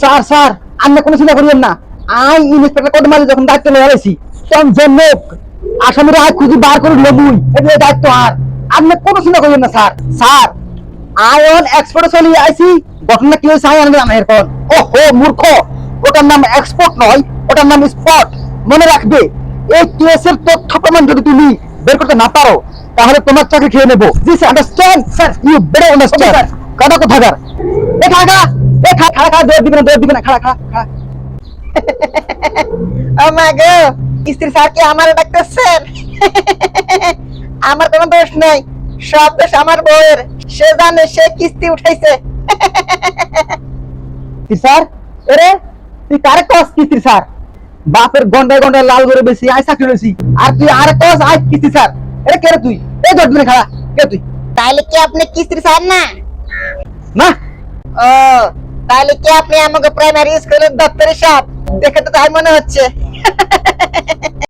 Sir sir আপনি কোনো চিন্তা করিবেন না। আই ইন্সপেক্টর কত মাঝে যখন দায়িত্ব নিয়ে গেছি তখন যে লোক আসামিরা আয় খুঁজি বার করে লবুই এটা দায়িত্ব আর। আপনি কোনো চিন্তা করিবেন না স্যার। স্যার আই অন এক্সপোর্ট চলে আইছি। ঘটনা কি হয়েছে আই আনবে আমার এরপর। ও হো মূর্খ। ওটার নাম এক্সপোর্ট নয় ওটার নাম স্পট মনে রাখবে এই কেসের তথ্য প্রমাণ যদি তুমি বের করতে না পারো তাহলে তোমার চাকরি খেয়ে নেব। This understand sir you better understand কথা কোথাকার? এ খাড়া খাড়া এ দৌড় দিবে না দৌড় দিবে না খাড়া খাড়া খাড়া। ও মা গো স্ত্রী স্যার কি আমার ডাকতেছেন? আমার কোনো দোষ নেই সব দোষ আমার বউয়ের। সে জানে সে কিস্তি উঠাইছে। স্যার এরে তুই কারে কস কিস্তি স্যার? বাপের গন্ডায় গন্ডায় লাল করে বেশি আই চাকরি রয়েছি আর তুই আরে কস আই কিস্তি স্যার। এরে কে তুই? এই দৌড় দিবে না খাড়া। কে তুই? তাইলে কি আপনি কিস্ত্রি স্যার না? না। ও তাহলে কি আপনি আমাকে প্রাইমারি স্কুলের দপ্তরের সাপ? দেখে তো তাই মনে হচ্ছে।